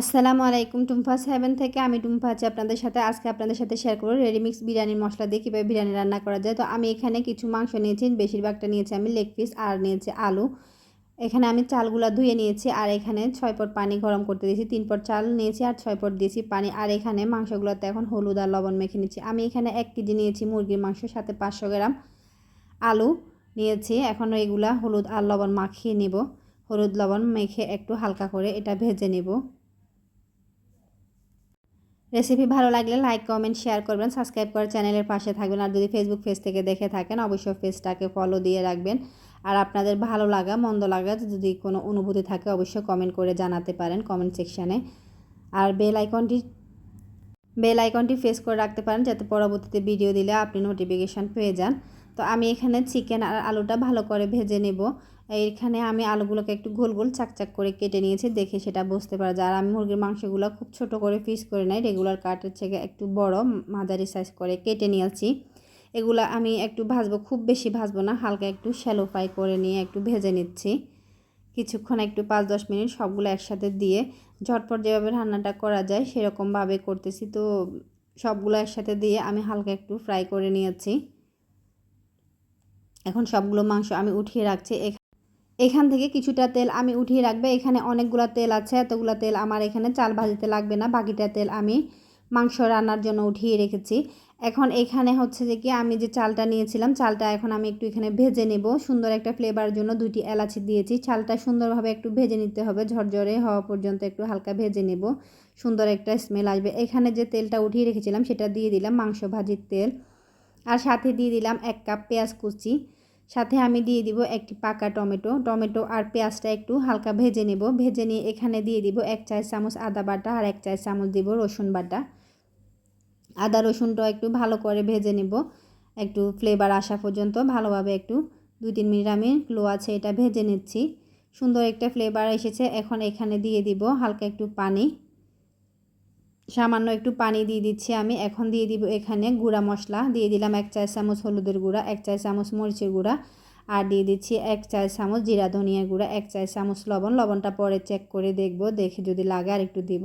আসসালামু আলাইকুম টুম্পা সেভেন থেকে আমি টুম্পা আছি আপনাদের সাথে। আজকে আপনাদের সাথে শেয়ার করব রেডিমিক্স বিরিয়ানির মশলা দিয়ে কীভাবে বিরিয়ানি রান্না করা যায়। তো আমি এখানে কিছু মাংস নিয়েছি, বেশিরভাগটা নিয়েছি আমি লেগ পিস আর নিয়েছি আলু। এখানে আমি চালগুলা ধুয়ে নিয়েছি আর এখানে ছয় পট পানি গরম করতে দিয়েছি, তিন পট চাল নিয়েছি আর ছয় পট দিয়েছি পানি। আর এখানে মাংসগুলোতে এখন হলুদ আর লবণ মেখে নিয়েছি আমি এখানে এক কেজি নিয়েছি মুরগির মাংস, সাথে পাঁচশো গ্রাম আলু নিয়েছি। এখন এগুলা হলুদ আর লবণ মাখিয়ে নেব। হলুদ, লবণ মেখে একটু হালকা করে এটা ভেজে নেব। রেসিপি ভালো লাগলে লাইক, কমেন্ট, শেয়ার করবেন। সাবস্ক্রাইব করে চ্যানেলের পাশে থাকবেন আর যদি ফেসবুক পেজ থেকে দেখে থাকেন, অবশ্যই পেজটাকে ফলো দিয়ে রাখবেন। আর আপনাদের ভালো লাগা, মন্দ লাগা যদি কোনো অনুভূতি থাকে, অবশ্যই কমেন্ট করে জানাতে পারেন কমেন্ট সেকশানে আর বেল আইকনটি বেল আইকনটি ফেস করে রাখতে পারেন, যাতে পরবর্তীতে ভিডিও দিলে আপনি নোটিফিকেশান পেয়ে যান। তো আমি এখানে চিকেন আর আলুটা ভালো করে ভেজে নেব। এইখানে আমি আলুগুলোকে একটু গোল গোল চাকচাক করে কেটে নিয়েছি, দেখে সেটা বুঝতে পারা যায় আর আমি মুরগির মাংসগুলো খুব ছোট করে পিস করে নেই রেগুলার কাটের থেকে একটু বড়, মাঝারি সাইজ করে কেটে নিয়েছি। এগুলো আমি একটু ভাজবো, খুব বেশি ভাজবো না, হালকা একটু শ্যালো ফ্রাই করে নিয়ে একটু ভেজে নিচ্ছি। কিছুক্ষণ একটু পাঁচ দশ মিনিট সবগুলো একসাথে দিয়ে ঝটপট যেভাবে রান্নাটা করা যায় সেরকমভাবে করতেছি। তো সবগুলো একসাথে দিয়ে আমি হালকা একটু ফ্রাই করে নিয়েছি। এখন সবগুলো মাংস আমি উঠিয়ে রাখছি। এখান থেকে কিছুটা তেল আমি উঠিয়ে রাখবে। এখানে অনেকগুলো তেল আছে, এতগুলো তেল আমার এখানে চাল ভাজিতে লাগবে না। বাকিটা তেল আমি মাংস রান্নার জন্য উঠিয়ে রেখেছি। এখন এখানে হচ্ছে যে কি, আমি যে চালটা নিয়েছিলাম, চালটা এখন আমি একটু এখানে ভেজে নেব। সুন্দর একটা ফ্লেভার জন্য দুটি এলাচি দিয়েছি। চালটা সুন্দরভাবে একটু ভেজে নিতে হবে। ঝরঝরে হওয়া পর্যন্ত একটু হালকা ভেজে নেব। সুন্দর একটা স্মেল আসবে। এখানে যে তেলটা উঠিয়ে রেখেছিলাম, সেটা দিয়ে দিলাম মাংস ভাজির তেল। আর সাথে দিয়ে দিলাম এক কাপ পেঁয়াজ কুচি। সাথে আমি দিয়ে দিব একটি পাকা টমেটো। টমেটো আর পেঁয়াজটা একটু হালকা ভেজে নেব। ভেজে নিয়ে এখানে দিয়ে দিব এক চার চামচ আদা বাটা আর এক চার চামচ দিব রসুন বাটা। আদা রসুনটা একটু ভালো করে ভেজে নেব। একটু ফ্লেভার আসা পর্যন্ত ভালোভাবে একটু দুই তিন মিনিট আমি লো আছে এটা ভেজে নিচ্ছি। সুন্দর একটা ফ্লেভার এসেছে। এখন এখানে দিয়ে দিব হালকা একটু পানি। সামান্য একটু পানি দিয়ে দিচ্ছি আমি। এখন দিয়ে দিব এখানে গুঁড়া মশলা। দিয়ে দিলাম এক চার চামচ হলুদের গুঁড়া, এক চার চামচ মরিচের গুঁড়া আর দিয়ে দিচ্ছি এক চার চামচ জিরা ধনিয়ার গুঁড়া, এক চার চামচ লবণ। লবণটা পরে চেক করে দেখব, দেখে যদি লাগে আর একটু দিব।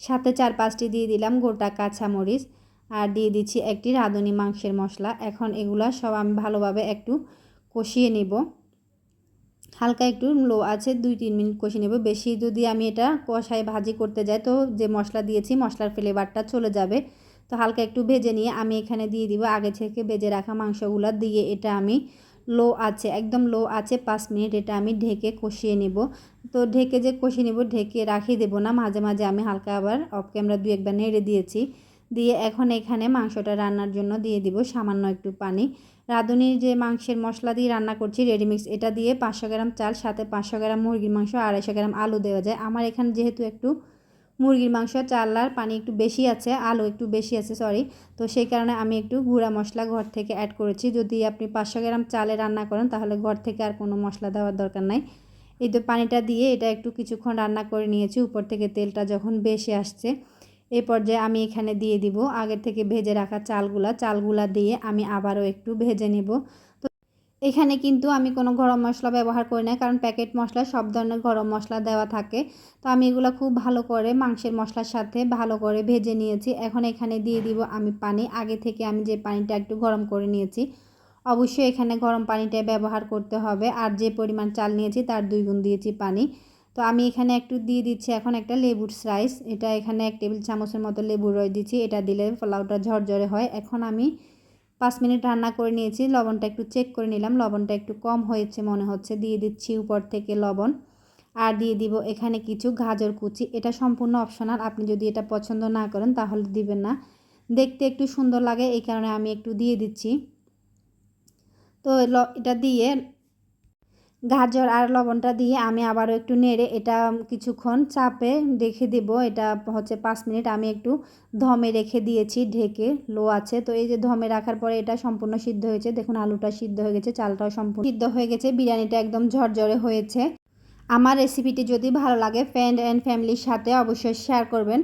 সাথে চার পাঁচটি দিয়ে দিলাম গোটা কাঁচা মরিচ আর দিয়ে দিচ্ছি একটি রাঁধুনি মাংসের মশলা। এখন এগুলা সব আমি ভালোভাবে একটু কষিয়ে নেব। হালকা একটু লো আছে, দুই তিন মিনিট কষে নেব। বেশি যদি আমি এটা কষায় ভাজি করতে যাই, তো যে মশলা দিয়েছি, মশলার ফ্লেভারটা চলে যাবে। তো হালকা একটু ভেজে নিয়ে আমি এখানে দিয়ে দিব আগে থেকে ভেজে রাখা মাংসগুলো, দিয়ে এটা আমি লো আছে, একদম লো আছে পাঁচ মিনিট এটা আমি ঢেকে কষিয়ে নেব। তো ঢেকে যে কষিয়ে নেব, ঢেকে রাখিয়ে দেবো না, মাঝে মাঝে আমি হালকা আবার অফ ক্যামেরা দু একবার নেড়ে দিয়েছি। দিয়ে এখন এখানে মাংসটা রান্নার জন্য দিয়ে দিব সামান্য একটু পানি। রাঁধুনির যে মাংসের মশলা দিয়ে রান্না করছি রেডিমিক্স এটা দিয়ে পাঁচশো গ্রাম চাল, সাথে পাঁচশো গ্রাম মুরগির মাংস, আড়াইশো গ্রাম আলু দেওয়া যায়। আমার এখানে যেহেতু একটু মুরগির মাংস, চাল আর পানি একটু বেশি আছে, আলু একটু বেশি আছে সরি তো সেই কারণে আমি একটু গুঁড়া মশলা ঘর থেকে অ্যাড করেছি। যদি আপনি পাঁচশো গ্রাম চালে রান্না করেন, তাহলে ঘর থেকে আর কোনো মশলা দেওয়ার দরকার নাই। এই তো পানিটা দিয়ে এটা একটু কিছুক্ষণ রান্না করে নিয়েছি, উপর থেকে তেলটা যখন বেশি আসছে এই পর্যায়ে আমি এখানে দিয়ে দিব। আগে থেকে ভেজে রাখা চালগুলা চালগুলা দিয়ে আমি আবারও একটু ভেজে নেব। তো এখানে কিন্তু আমি কোনো গরম মশলা ব্যবহার করি না, কারণ প্যাকেট মশলা সব ধরনের গরম মশলা দেওয়া থাকে। তো আমি এগুলো খুব ভালো করে মাংসের মশলার সাথে ভালো করে ভেজে নিয়েছি। এখন এখানে দিয়ে দিব আমি পানি। আগে থেকে আমি যে পানিটা একটু গরম করে নিয়েছি, অবশ্যই এখানে গরম পানিটাই ব্যবহার করতে হবে। আর যে পরিমাণ চাল নিয়েছি তার দুই গুণ দিয়েছি পানি। তো আমি এখানে একটু দিয়ে দিচ্ছি এখন একটা লেবুর স্লাইস। এটা এখানে এক টেবিল চামচের মতো লেবুর রস দিচ্ছি। এটা দিলে পোলাওটা ঝরঝরে হয়। এখন আমি পাঁচ মিনিট রান্না করে নিয়েছি। লবণটা একটু চেক করে নিলাম। লবণটা একটু কম হয়েছে মনে হচ্ছে। দিয়ে দিচ্ছি উপর থেকে লবণ। আর দিয়ে দিব এখানে কিছু গাজর কুচি। এটা সম্পূর্ণ অপশনাল আপনি যদি এটা পছন্দ না করেন তাহলে দিবেন না। দেখতে একটু সুন্দর লাগে। এই কারণে আমি একটু দিয়ে দিচ্ছি। তো এটা দিয়ে গাজর আর লবণটা দিয়ে আমি আবারও একটু নেড়ে এটা কিছুক্ষণ চাপে রেখে দেব। এটা হচ্ছে পাঁচ মিনিট আমি একটু ধমে রেখে দিয়েছি, ঢেকে, লো আছে। তো এই যে ধমে রাখার পরে এটা সম্পূর্ণ সিদ্ধ হয়েছে। দেখুন আলুটা সিদ্ধ হয়ে গেছে, চালটাও সম্পূর্ণ সিদ্ধ হয়ে গেছে। বিরিয়ানিটা একদম ঝরঝরে হয়েছে। আমার রেসিপিটি যদি ভালো লাগে ফ্রেন্ড অ্যান্ড ফ্যামিলির সাথে অবশ্যই শেয়ার করবেন।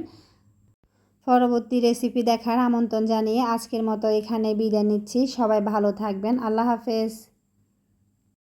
পরবর্তী রেসিপি দেখার আমন্ত্রণ জানিয়ে আজকের মতো এখানে বিদায় নিচ্ছি। সবাই ভালো থাকবেন। আল্লাহ হাফেজ।